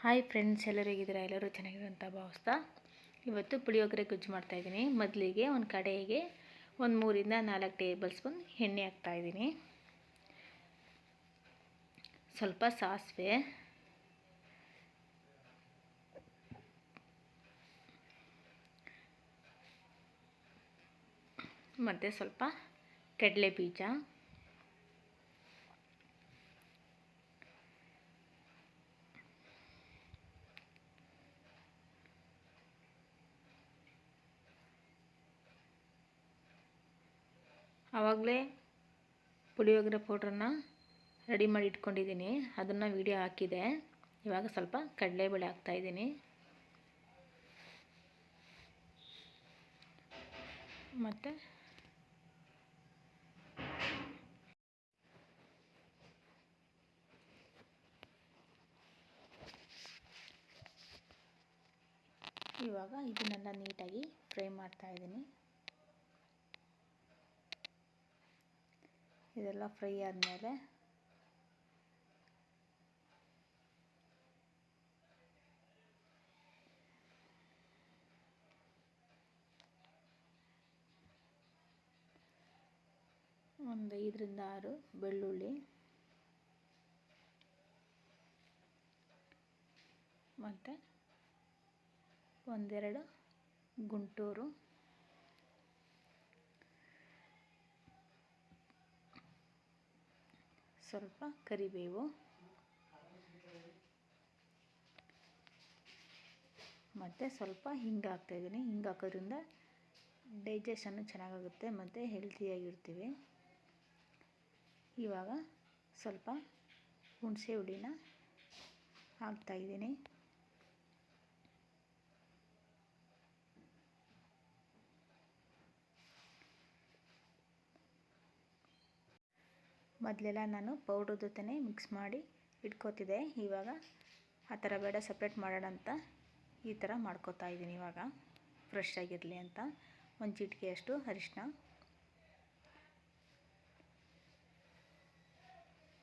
Hi friends, ಎಲ್ಲರೂ ಹೇಗಿದ್ದೀರಾ? ಎಲ್ಲರೂ ಚೆನ್ನಾಗಿದೆ ಅಂತ ಭಾವಿಸ್ತಾ ಇವತ್ತು ಪುಳಿಯೋಗರೆ ಗುಜ್ಜು ಮಾಡ್ತಾಯಿದ್ದೀನಿ ಮೊದಲಿಗೆ ಒಂದು ಕಡೆಗೆ ಒಂದು ಮೂರಿಂದ ನಾಲ್ಕು ಟೇಬಲ್ ಸ್ಪೂನ್ ಎಣ್ಣೆ ಹಾಕ್ತಾಯಿದ್ದೀನಿ ಸ್ವಲ್ಪ ಸಾಸಿವೆ. ಮತ್ತು ಸ್ವಲ್ಪ ಕಡಲೆ ಬೀಜ ಆವಾಗಲೇ ಪುಳಿಯೋಗರೆ ಪೌಡ್ರನ್ನ ರೆಡಿ ಮಾಡಿ ಇಟ್ಕೊಂಡಿದ್ದೀನಿ. ಅದನ್ನು ವಿಡಿಯೋ ಹಾಕಿದೆ. ಇವಾಗ ಸ್ವಲ್ಪ ಕಡಲೆಬೇಳೆ ಹಾಕ್ತಾಯಿದ್ದೀನಿ ಮತ್ತು ಇವಾಗ ಇದನ್ನೆಲ್ಲ ನೀಟಾಗಿ ಫ್ರೈ ಮಾಡ್ತಾಯಿದ್ದೀನಿ ಇದೆಲ್ಲ ಫ್ರೈ ಆದಮೇಲೆ ಒಂದು ಐದರಿಂದ ಆರು ಬೆಳ್ಳುಳ್ಳಿ ಮತ್ತು ಒಂದೆರಡು ಗುಂಟೂರು ಸ್ವಲ್ಪ ಕರಿಬೇವು. ಮತ್ತು ಸ್ವಲ್ಪ ಹಿಂಗೆ ಹಾಕ್ತಾಯಿದ್ದೀನಿ ಹಿಂಗೆ ಹಾಕೋದ್ರಿಂದ ಡೈಜೆಷನ್ನು ಚೆನ್ನಾಗಾಗುತ್ತೆ ಮತ್ತು ಹೆಲ್ತಿಯಾಗಿರ್ತೀವಿ ಇವಾಗ ಸ್ವಲ್ಪ ಹುಣಸೆ ಹುಳಿನ ಹಾಕ್ತಾಯಿದ್ದೀನಿ ಮೊದಲೆಲ್ಲ ನಾನು ಪೌಡ್ರ್ ಜೊತೆ ಮಿಕ್ಸ್ ಮಾಡಿ ಇಟ್ಕೋತಿದ್ದೆ. ಇವಾಗ ಆ ಥರ ಬೇಡ ಸಪ್ರೇಟ್ ಮಾಡೋಣ ಅಂತ ಈ ಥರ ಮಾಡ್ಕೋತಾ ಇದ್ದೀನಿ ಇವಾಗ. ಫ್ರೆಶ್ ಆಗಿರಲಿ ಅಂತ. ಒಂದು ಚಿಟಿಕೆಯಷ್ಟು ಅರಿಶಿನ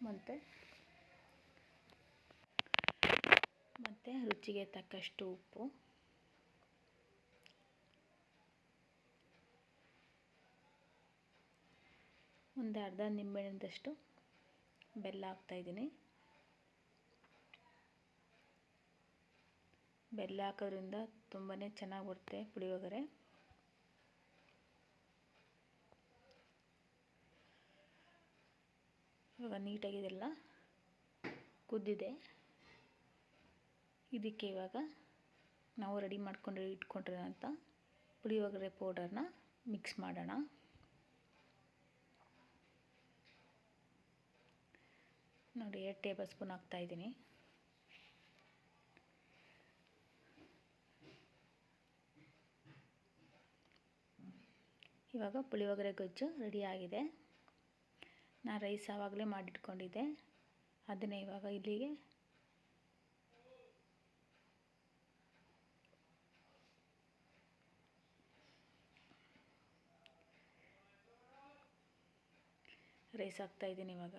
ಮತ್ತು? ಮತ್ತು ರುಚಿಗೆ ತಕ್ಕಷ್ಟು ಉಪ್ಪು. ಒಂದು ಅರ್ಧ ನಿಂಬೆಹಣ್ಣಿನಷ್ಟು ಬೆಲ್ಲ ಹಾಕ್ತಾಯಿದ್ದೀನಿ ಬೆಲ್ಲ ಹಾಕೋದ್ರಿಂದ ತುಂಬಾ ಚೆನ್ನಾಗಿ ಬರುತ್ತೆ ಪುಳಿಯೋಗರೆ ಇವಾಗ ನೀಟಾಗಿ ಇದೆಲ್ಲ ಕುದ್ದಿದೆ. ಇದಕ್ಕೆ ಇವಾಗ ನಾವು ರೆಡಿ ಮಾಡ್ಕೊಂಡು ಇಟ್ಕೊಂಡಿರೋಂಥ ಪುಳಿಯೋಗರೆ ಪೌಡರ್ನ ಮಿಕ್ಸ್ ಮಾಡೋಣ. ನೋಡಿ, ಎರಡು ಟೇಬಲ್ ಸ್ಪೂನ್ ಹಾಕ್ತಾಯಿದ್ದೀನಿ ಇವಾಗ ಪುಳಿಯೋಗರೆ ಗೊಜ್ಜು ರೆಡಿಯಾಗಿದೆ ನಾನು ರೈಸ್ ಆವಾಗಲೇ ಮಾಡಿಟ್ಕೊಂಡಿದ್ದೆ. ಅದನ್ನೇ ಇವಾಗ ಇಲ್ಲಿಗೆ ರೈಸ್ ಹಾಕ್ತಾಯಿದ್ದೀನಿ ಇವಾಗ.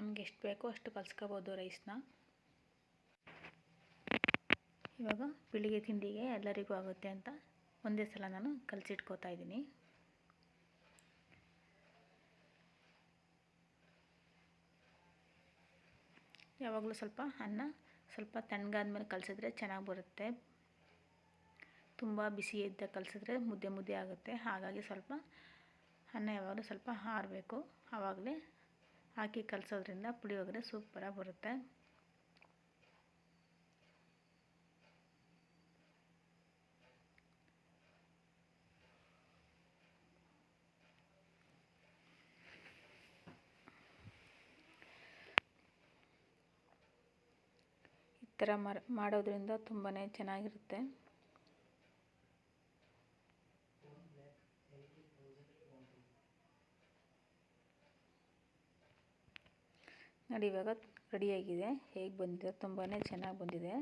ನಮಗೆ ಎಷ್ಟು ಬೇಕೋ ಅಷ್ಟು ಕಲಿಸ್ಕೋಬೋದು ರೈಸ್ನ. ಇವಾಗ ಬೆಳಿಗ್ಗೆ ತಿಂಡಿಗೆ ಎಲ್ಲರಿಗೂ ಆಗುತ್ತೆ ಅಂತ ಒಂದೇ ಸಲ ನಾನು ಕಲಸಿಟ್ಕೋತಾ ಇದ್ದೀನಿ. ಯಾವಾಗಲೂ ಸ್ವಲ್ಪ ಅನ್ನ ಸ್ವಲ್ಪ ತಣ್ಣಗಾದ್ಮೇಲೆ ಕಲಸಿದ್ರೆ ಚೆನ್ನಾಗಿ ಬರುತ್ತೆ. ತುಂಬ ಬಿಸಿ ಇದ್ದ ಕಲಸಿದ್ರೆ ಮುದ್ದೆ ಮುದ್ದೆ ಆಗುತ್ತೆ. ಹಾಗಾಗಿ ಸ್ವಲ್ಪ ಅನ್ನ ಯಾವಾಗಲೂ ಸ್ವಲ್ಪ ಹಾರಬೇಕು. ಆವಾಗಲೇ ಹಾಕಿ ಕಲಸೋದ್ರಿಂದ ಪುಳಿಯೋಗರೆ ಸೂಪರಾಗಿ ಬರುತ್ತೆ. ಈ ಥರ ಮಾಡೋದ್ರಿಂದ ತುಂಬಾ ಚೆನ್ನಾಗಿರುತ್ತೆ. ನೋಡಿ ಇವಾಗ ರೆಡಿಯಾಗಿದೆ ಹೇಗೆ ಬಂದಿದೆ? ತುಂಬಾ ಚೆನ್ನಾಗಿ ಬಂದಿದೆ.